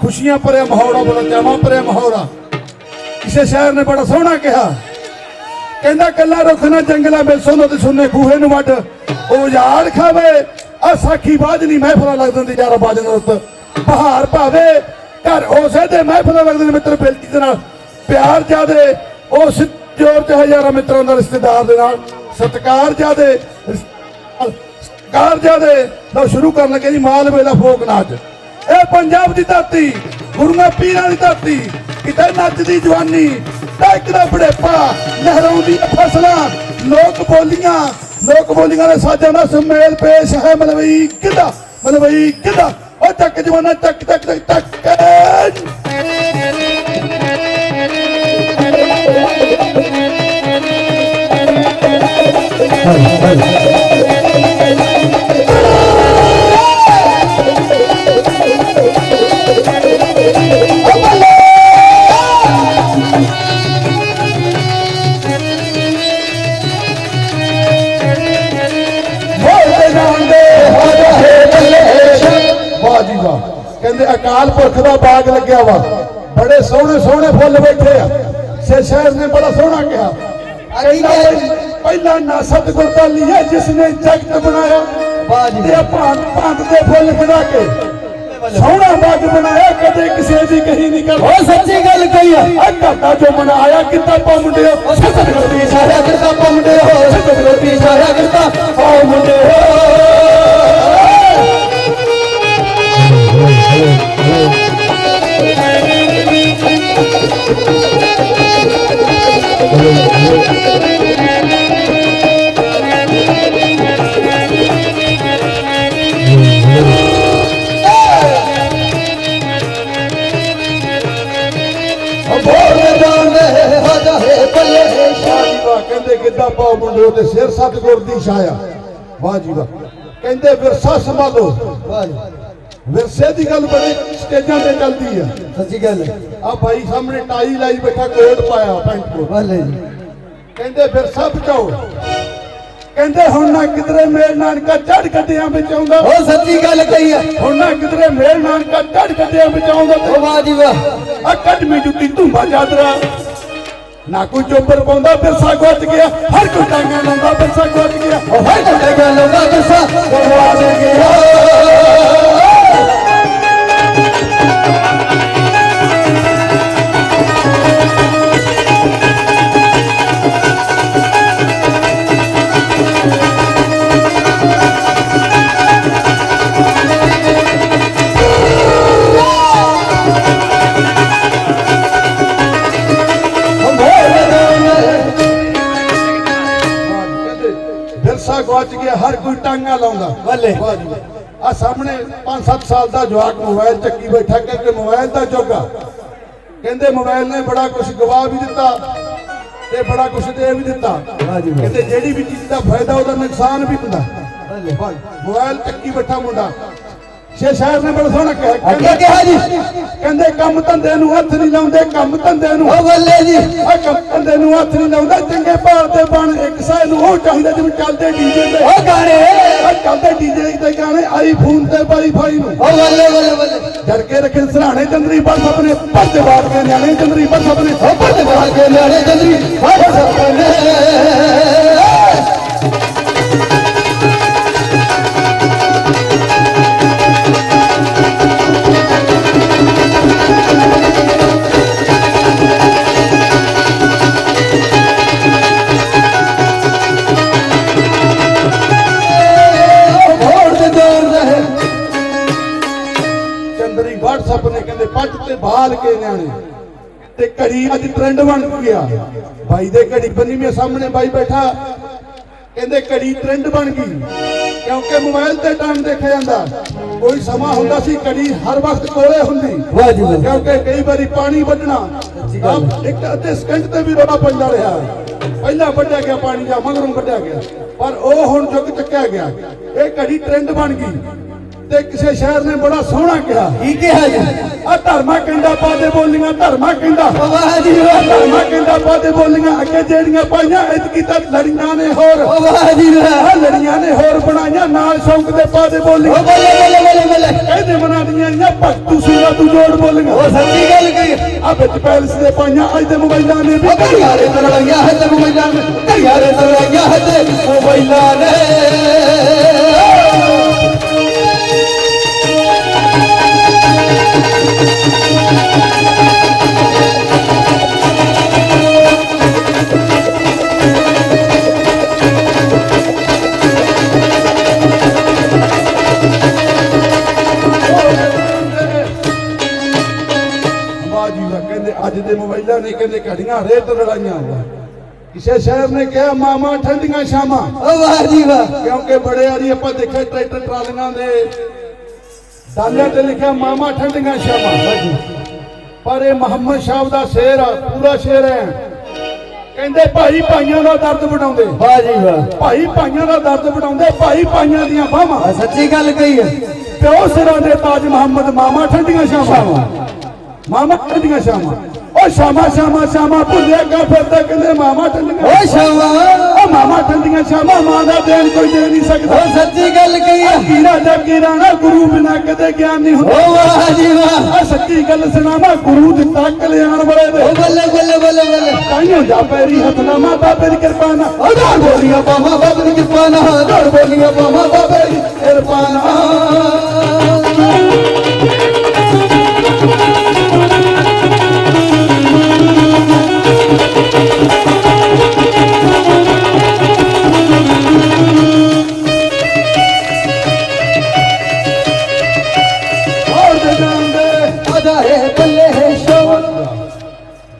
ਖੁਸ਼ੀਆਂ ਭਰਿਆ ਮਾਹੌਲ ਆ ਬੜਾ ਚਾਵਾਂ ਭਰਿਆ ਮਾਹੌਲ। ਆ ਕਿਸੇ ਸ਼ਾਇਰ ਨੇ ਬੜਾ ਸੋਹਣਾ ਕਿਹਾ। ਕਹਿੰਦਾ, ਕੱਲਾ ਰੁੱਖ ਨਾ ਜੰਗਲਾ ਮਿਲ ਸੋਨੋ ਤੇ ਸੁਨੇ ਖੂਹੇ ਨੂੰ ਵੱਢ। ਉਹ ਯਾਰ ਖਾਵੇ। ਆ ਸਾਖੀ ਬਾਜ ਮਹਿਫਲਾਂ ਲੱਗ ਦਿੰਦੀ ਯਾਰਾ ਬਾਜਨ ਰੁੱਤ ਬਹਾਰ ਭਾਵੇ। ਘਰ ਉਸੇ ਦੇ ਮਹਿਫਲਾਂ ਲੱਗਦੇ ਨੇ ਮਿੱਤਰ ਬੇਲਤੀ ਦੇ ਨਾਲ। ਪਿਆਰ ਜਾਦੇ ਉਸ ਜੋਰ ਤੇ ਹਜ਼ਾਰਾਂ ਮਿੱਤਰਾਂ ਦਾ ਰਿਸ਼ਤੇਦਾਰ ਦੇ ਨਾਲ। ਸਤਕਾਰ ਜਾਦੇ ਸਤਕਾਰ ਜਾਦੇ ਲਓ ਸ਼ੁਰੂ ਕਰਨ ਲੱਗੇ ਜੀ ਮਾਲ ਵੇਲਾ ਫੋਕ ਨਾਚ। ਇਹ ਪੰਜਾਬ ਦੀ ਧਰਤੀ, ਗੁਰੂਆਂ ਪੀਰਾਂ ਦੀ ਧਰਤੀ, ਕਿਤੇ ਨੱਚਦੀ ਜਵਾਨੀ ਟੈਕਦਾ ਬੜੇਪਾ ਲਹਿਰਾਉਂਦੀ ਫਸਲਾਂ ਲੋਕ ਬੋਲੀਆਂ ਲੋਕ ਬੋਲੀਆਂ ਦੇ ਸਾਜਾਂ ਦਾ ਸੁਮੇਲ ਪੇਸ਼ ਹੈ ਮਲਵਈ ਕਿਦਾ ਮਲਵਈ ਕਿਦਾ ਉਹ ਚੱਕ ਜਵਾਨਾ ਟਕ ਟਕ ਟਕ ਟਕ ਬੋਲਦੇ ਕਹਿੰਦੇ ਅਕਾਲ ਪੁਰਖ ਦਾ ਬਾਗ ਲੱਗਿਆ ਵਾ। ਬੜੇ ਸੋਹਣੇ ਸੋਹਣੇ ਫੁੱਲ ਬੈਠੇ ਆ। ਸੇ ਸ਼ਹਿਰ ਨੇ ਬੜਾ ਸੋਹਣਾ ਕਿਹਾ। ਪਹਿਲਾ ਨਾ ਸਤਿਗੁਰ ਦਾ ਲਿਆ ਜਿਸ ਨੇ ਜਗਤ ਬਣਾਇਆ। ਵਾਹ ਜੀ। ਤੇ ਭਾਂਤ ਭਾਂਤ ਦੇ ਫੁੱਲ ਖਿੜਾ ਕੇ ਸੋਹਣਾ ਬਾਗ ਬਣਾਇਆ ਕਦੇ ਕਿਸੇ ਦੀ ਕਹੀ ਨਹੀਂ ਕਰ ਉਹ ਸੱਚੀ ਗੱਲ ਕਹੀ ਆ। ਆ ਘਾਟਾ ਜੋ ਮਨਾਇਆ ਕਿਤਾ ਪਾ ਮੁੰਡਿਓ ਸਤਿਗੁਰ ਦੀ ਸਾਰਾ ਕਰਤਾ ਪੰਮਦੇ ਹੋ ਸਤਿਗੁਰ ਦੀ ਸਾਰਾ ਕਰਤਾ ਬੋਲ ਜਾਂਦੇ ਹੋ ਜਾਏ ਬੱਲੇ ਵਾਹ ਜੀ ਵਾਹ ਕਹਿੰਦੇ ਕਿੱਦਾਂ ਪਾਓ ਮੁੰਡਿਓ ਤੇ ਸਿਰ ਸਤਗੁਰ ਦੀ ਛਾਇਆ ਵਾਹ ਜੀ ਵਾਹ ਕਹਿੰਦੇ ਵਿਰਸਾ ਸੰਭਾਲੋ ਵਾਹ ਜੀ ਵਿਰਸੇ ਦੀ ਗੱਲ ਬੜੇ ਸਟੇਜਾਂ ਤੇ ਚੱਲਦੀ ਆ ਸੱਚੀ ਗੱਲ ਹੈ। ਆ ਭਾਈ ਸਾਹਮਣੇ ਟਾਈ ਲਾਈ ਬੈਠਾ ਕੋਟ ਪਾਇਆ ਪੈਂਟ ਕੋਟ। ਬੱਲੇ ਜੀ। ਕਹਿੰਦੇ ਵਿਰਸਾ ਬਚਾਓ ਕਹਿੰਦੇ ਹੁਣ ਨਾ ਕਿਧਰੇ ਮੇਲ ਨਾਨਕਾ ਚੜ ਗੱਡਿਆਂ ਵਿੱਚ ਆਉਂਦਾ। ਉਹ ਸੱਚੀ ਗੱਲ ਕਹੀ ਆ। ਹੁਣ ਨਾ ਕਿਧਰੇ ਮੇਲ ਨਾਨਕਾ ਚੜ ਗੱਡਿਆਂ ਵਿੱਚ ਆਉਂਦਾ ਉਹ ਵਾਹ ਜੀ ਵਾਹ ਕੱਢਵੀਂ ਜੁੱਤੀ ਧੁੰਬਾ ਚਾਦਰਾ। ਨਾ ਕੋਈ ਚੋਬਰ ਪਾਉਂਦਾ ਵਿਰਸਾ ਗੁੱਜ ਗਿਆ। ਹਰ ਕੋਈ ਟਾਂਗਾ ਲਾਉਂਦਾ ਵਿਰਸਾ ਗੁੱਜ ਗਿਆ। ਉਹ ਹਰ ਕੋਈ ਗੱਲ ਦਾ ਕਿਸਾ ਕਰਵਾ ਦੇ ਗਿਆ। ਵਿਰਸਾ ਗੁੱਜ ਗਿਆ ਹਰ ਕੋਈ ਟਾਂਗਾ ਲਾਉਂਦਾ। ਬੱਲੇ। ਆ ਸਾਹਮਣੇ 5-7 ਸਾਲ ਦਾ ਜਵਾਕ ਮੋਬਾਈਲ ਚੱਕੀ ਬੈਠਾ ਕਿ ਮੋਬਾਈਲ ਦਾ ਜੋਗਾ। ਕਹਿੰਦੇ ਮੋਬਾਈਲ ਨੇ ਬੜਾ ਕੁਝ ਗਵਾ ਵੀ ਦਿੱਤਾ ਤੇ ਬੜਾ ਕੁਝ ਦੇ ਵੀ ਦਿੱਤਾ। ਕਹਿੰਦੇ ਜਿਹੜੀ ਵੀ ਚੀਜ਼ ਦਾ ਫਾਇਦਾ ਉਹਦਾ ਨੁਕਸਾਨ ਵੀ ਹੁੰਦਾ। ਮੋਬਾਈਲ ਚੱਕੀ ਬੈਠਾ ਮੁੰਡਾ। ਛੇ ਸ਼ਾਇਰ ਨੇ ਬੜਾ ਸੋਹਣਾ ਕਿਹਾ। ਅੱਗੇ ਕਿਹਾ ਜੀ। ਕਹਿੰਦੇ ਕੰਮ ਧੰਦੇ ਨੂੰ ਹੱਥ ਨਹੀਂ ਲਾਉਂਦੇ ਕੰਮ ਧੰਦੇ ਨੂੰ। ਉਹ ਬੱਲੇ ਜੀ। ਆ ਕੰਮ ਧੰਦੇ ਨੂੰ ਹੱਥ ਨਹੀਂ ਲਾਉਂਦਾ ਚੰਗੇ ਭਾਲ ਦੇ ਬਣ ਇੱਕ ਸਾਇ ਨੂੰ ਉਹ ਚਾਹੀਦਾ ਜਿਵੇਂ ਚੱਲਦੇ ਡੀਜੇ ਤੇ ਉਹ ਗਾਣੇ। ਆ ਚੱਲਦੇ ਡੀਜੇ ਤੇ ਗਾਣੇ ਆਈਫੋਨ ਤੇ ਵਾਈਫਾਈ ਨੂੰ। ਉਹ ਬੱਲੇ ਬੱਲੇ ਬੱਲੇ ਜੜ ਕੇ ਰੱਖੇ ਸਰਾਣੇ ਚੰਦਰੀ ਬਸ ਆਪਣੇ ਪੱਜ ਬਾੜ ਕੇ ਨਿਆਣੇ ਚੰਦਰੀ ਬਸ ਆਪਣੇ ਉਹ ਪੱਟ ਬਾਲ ਕੇ ਨਾਲੇ ਚੰਦਰੀ। ਹਾਏ ਸਪਨੇ ਬਾਲ ਕੇ ਨਿਆਣੇ ਤੇ ਘੜੀ ਅੱਜ ਟ੍ਰੈਂਡ ਬਣ ਗਿਆ ਬਾਈ ਦੇ ਘੜੀ ਬੰਨੀ ਮੇ ਸਾਹਮਣੇ ਬਾਈ ਬੈਠਾ। ਕਹਿੰਦੇ ਘੜੀ ਟ੍ਰੈਂਡ ਬਣ ਗਈ। ਕਿਉਂਕਿ ਮੋਬਾਈਲ ਤੇ ਟਾਈਮ ਦੇਖਿਆ ਜਾਂਦਾ। ਕੋਈ ਸਮਾਂ ਹੁੰਦਾ ਸੀ ਘੜੀ ਹਰ ਵਕਤ ਕੋਲੇ ਹੁੰਦੀ। ਵਾਹ ਜੀ ਵਾਹ ਕਿਉਂਕਿ ਕਈ ਵਾਰੀ ਪਾਣੀ ਵੱਢਣਾ ਇੱਕ ਅੱਧੇ ਸਕਿੰਟ ਤੇ ਵੀ ਰੋਣਾ ਪੈਂਦਾ ਰਿਹਾ। ਪਹਿਲਾਂ ਵੱਢਿਆ ਗਿਆ ਪਾਣੀ ਜਾਂ ਮਗਰੋਂ ਵੱਢਿਆ ਗਿਆ। ਪਰ ਉਹ ਹੁਣ ਚੁੱਕ ਚੱਕਿਆ ਗਿਆ। ਇਹ ਘੜੀ ਟ੍ਰੈਂਡ ਬਣ ਗਈ। ਤੇ ਕਿਸੇ ਸ਼ਹਿਰ ਨੇ ਬੜਾ ਸੋਹਣਾ ਕਿਹਾ। ਕੀ ਕਿਹਾ ਜੀ? ਆ ਧਰਮਾ ਕਹਿੰਦਾ ਪਾਦੇ ਬੋਲੀਆਂ ਧਰਮਾ ਕਹਿੰਦਾ। ਵਾਹ ਜੀ ਵਾਹ ਧਰਮਾ ਕਹਿੰਦਾ ਪਾਦੇ ਬੋਲੀਆਂ ਅੱਗੇ ਜਿਹੜੀਆਂ ਪਾਈਆਂ ਇਹ ਕੀਤਾ ਲੜੀਆਂ ਨੇ ਹੋਰ। ਵਾਹ ਜੀ ਵਾਹ ਲੜੀਆਂ ਨੇ ਹੋਰ ਬਣਾਈਆਂ ਨਾਲ ਸ਼ੌਂਕ ਦੇ ਪਾਦੇ ਬੋਲੀਆਂ। ਬੱਲੇ ਬੱਲੇ ਬੱਲੇ ਬੱਲੇ। ਕਹਿੰਦੇ ਮਨਾ ਦੀਆਂ ਜਾਂ ਭਗਤੂ ਸਿੰਘਾ ਤੂੰ ਜੋੜ ਬੋਲੀਆਂ। ਉਹ ਸੱਚੀ ਗੱਲ ਕਹੀ। ਆ ਵਿੱਚ ਪੈਲਸ ਦੇ ਪਾਈਆਂ ਅੱਜ ਦੇ ਮੋਬਾਈਲਾਂ ਨੇ ਵੀ ਘੜਿਆਰੇ ਤੇ ਲੜਾਈਆਂ ਹੈ ਤੇ ਮੋਬਾਈਲਾਂ ਨੇ। ਘੜਿਆਰੇ ਤੇ ਲੜਾਈਆਂ ਹੈ ਤੇ ਮੋਬਾਈਲਾਂ ਨੇ। ਵਾਹ ਕਹਿੰਦੇ ਅੱਜ ਦੇ ਮੋਬਾਈਲਾਂ ਨੇ ਕਹਿੰਦੇ ਘੜੀਆਂ ਰੇਤ ਲੜਾਈਆਂ ਵਾ ਕਿਸੇ ਸ਼ਹਿਰ ਨੇ ਕਿਹਾ ਮਾਮਾ ਠੰਡੀਆਂ ਸ਼ਾਮਾਂ ਉਹ ਵਾਹ ਜੀ ਵਾਹ। ਕਿਉਂਕਿ ਬੜੇ ਵਾਰੀ ਆਪਾਂ ਦੇਖੇ ਟਰੈਕਟਰ ਟਰਾਲੀਆਂ ਦੇ ਡਾਲਿਆਂ ਤੇ ਲਿਖਿਆ ਮਾਮਾ ਠੰਡੀਆਂ ਸ਼ਾਮਾਂ ਪਰ ਇਹ ਮੁਹੰਮਦ ਸ਼ਾਹ ਦਾ ਸ਼ੇਰ ਆ ਪੂਰਾ ਸ਼ੇਰ ਹੈ। ਕਹਿੰਦੇ ਭਾਈ ਭਾਈਆਂ ਦਾ ਦਰਦ ਵਡਾਉਂਦੇ। ਵਾਹ ਜੀ ਵਾਹ। ਭਾਈ ਭਾਈਆਂ ਦਾ ਦਰਦ ਵਡਾਉਂਦੇ ਭਾਈ ਭਾਈਆਂ ਦੀਆਂ ਬਾਹਾਂ। ਸੱਚੀ ਗੱਲ ਕਹੀ ਹੈ। ਪਿਓ ਸਿਰਾਂ ਦੇ ਤਾਜ ਮੁਹੰਮਦ ਮਾਮਾ ਠੰਡੀਆਂ ਸ਼ਾਮਾਂ ਮਾਮਾ ਠੰਡੀਆਂ ਸ਼ਾਮਾਂ ਉਹ ਸ਼ਾਮਾ ਸ਼ਾਮਾ ਸ਼ਾਮਾ ਭੁੱਲਿਆ ਕਾ ਫਿਰਦਾ? ਕਹਿੰਦੇ ਮਾਮਾ ਠੰਡੀਆਂ ਓ ਸ਼ਾਵਾ ਉਹ ਮਾਮਾ ਠੰਡੀਆਂ ਸ਼ਾਮਾਂ ਮਾਂ ਦਾ ਦੇਣ ਕੋਈ ਦੇ ਨਹੀਂ ਸਕਦਾ। ਉਹ ਸੱਚੀ ਗੱਲ ਕਹੀ ਹੈ ਕੀਰਾ ਦਾ ਕੀਰਾ ਨਾ ਗੁਰੂ ਬਿਨਾ ਕਦੇ ਗਿਆਨ ਨਹੀਂ ਹੁੰਦਾ। ਓ ਵਾਹ ਜੀ ਵਾਹ। ਆ ਸੱਚੀ ਗੱਲ ਸੁਣਾਵਾ ਗੁਰੂ ਦਿੱਤਾ ਕਲਿਆਣ ਵਾਲੇ ਦੇ ਓ ਬੱਲੇ ਬੱਲੇ ਬੱਲੇ ਬੱਲੇ। ਤਾਈਓ ਜਾ ਪੈਰੀ ਹੱਥ ਨਾ ਮਾ ਬਾਬੇ ਦੀ ਕਿਰਪਾ ਨਾਲ। ਓ ਦੌੜ ਬੋਲੀਆਂ ਬਾਮਾ ਬਾਬੇ ਦੀ ਕਿਰਪਾ ਨਾਲ। ਦੌੜ ਬੋਲੀਆਂ ਬਾਮਾ ਬਾਬੇ ਦੀ ਕਿਰਪਾ ਨਾਲ।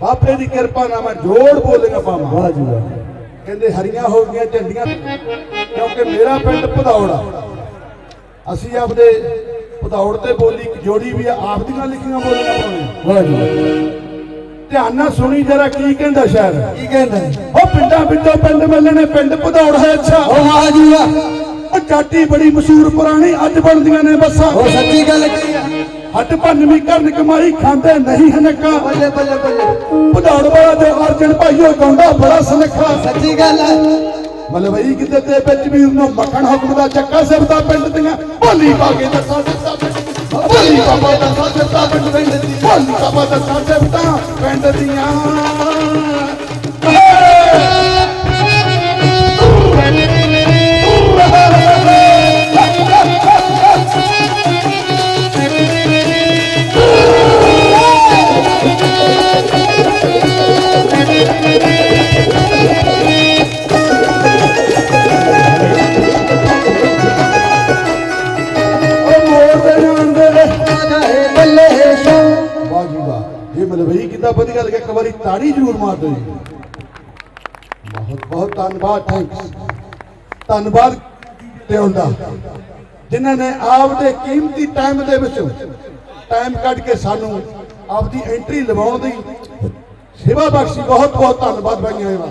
ਬਾਬੇ ਦੀ ਕਿਰਪਾ ਨਾਲ ਮੈਂ ਜੋੜ ਬੋਲੇਗਾ ਪਾਵਾਂ। ਵਾਹ ਜੀ ਵਾਹ। ਕਹਿੰਦੇ ਹਰੀਆਂ ਹੋ ਗਈਆਂ ਝੰਡੀਆਂ ਕਿਉਂਕਿ ਮੇਰਾ ਪਿੰਡ ਆ। ਅਸੀਂ ਆਪਦੇ ਭਦੌੜ ਤੇ ਬੋਲੀ ਜੋੜੀ ਵੀ ਆ, ਆਪਦੀਆਂ ਲਿਖੀਆਂ ਬੋਲੀਆਂ ਪਾਉਣੇ ਵਾਹ ਜੀ। ਧਿਆਨ ਨਾਲ ਸੁਣੀ ਜਰਾ ਕੀ ਕਹਿੰਦਾ ਸ਼ਾਇਰ? ਕੀ ਕਹਿੰਦਾ ਉਹ ਪਿੰਡਾਂ ਵਿੱਚੋਂ ਪਿੰਡ ਮਿਲਣੇ ਪਿੰਡ ਭਦੌੜ ਹੈ ਅੱਛਾ। ਓ ਵਾਹ ਜੀ ਵਾਹ। ਉਹ ਜਾਟੀ ਬੜੀ ਮਸ਼ਹੂਰ ਪੁਰਾਣੀ ਅੱਜ ਬਣਦੀਆਂ ਨੇ ਬੱਸਾਂ। ਓ ਸੱਚੀ ਗੱਲ ਹੈ। ਹੱਟ ਭੰਨਵੀਂ ਕਰਨ ਕਮਾਈ ਖਾਂਦੇ ਨਹੀਂ ਹਨਕਾ। ਬੱਲੇ ਬੱਲੇ ਬੱਲੇ। ਭਦੌੜ ਵਾਲਾ ਜੋ ਅਰਜਨ ਭਾਈਓ ਗਾਉਂਦਾ ਬੜਾ ਸੁਨੱਖਾ। ਸੱਚੀ ਗੱਲ ਹੈ। ਮਲਵਈ ਕਿਤੇ ਤੇ ਵਿੱਚ ਵੀਰ ਨੂੰ ਮੱਖਣ ਹੁਕਮ ਦਾ ਚੱਕਾ ਸਿਰਦਾ ਪਿੰਡ ਦੀਆਂ। ਭੋਲੀ ਪਾ ਕੇ ਦੱਸਾਂ ਦਿੱਤਾ ਭੋਲੀ ਬਾਬਾ ਦੱਸਾਂ ਦਿੱਤਾ ਪਿੰਡ ਪਿੰਡ ਦੀ ਭੋਲੀ ਬਾਬਾ ਦੱਸਾਂ ਦਿੱਤਾ ਪਿੰਡ ਦੀਆਂ। ਵਾਰੀ ਤਾੜੀ ਜ਼ਰੂਰ ਮਾਰ ਦਿਓ ਜੀ। ਬਹੁਤ ਬਹੁਤ ਧੰਨਵਾਦ ਥੈਂਕਸ ਧੰਨਵਾਦ ਤੇ ਹੁੰਦਾ ਜਿਨ੍ਹਾਂ ਨੇ ਆਪਦੇ ਕੀਮਤੀ ਟਾਈਮ ਦੇ ਵਿੱਚ ਟਾਈਮ ਕੱਢ ਕੇ ਸਾਨੂੰ ਆਪਦੀ ਐਂਟਰੀ ਲਵਾਉਣ ਦੀ ਸੇਵਾ ਬਖਸ਼ੀ। ਬਹੁਤ ਬਹੁਤ ਧੰਨਵਾਦ ਭਾਈਆਂ ਦਾ।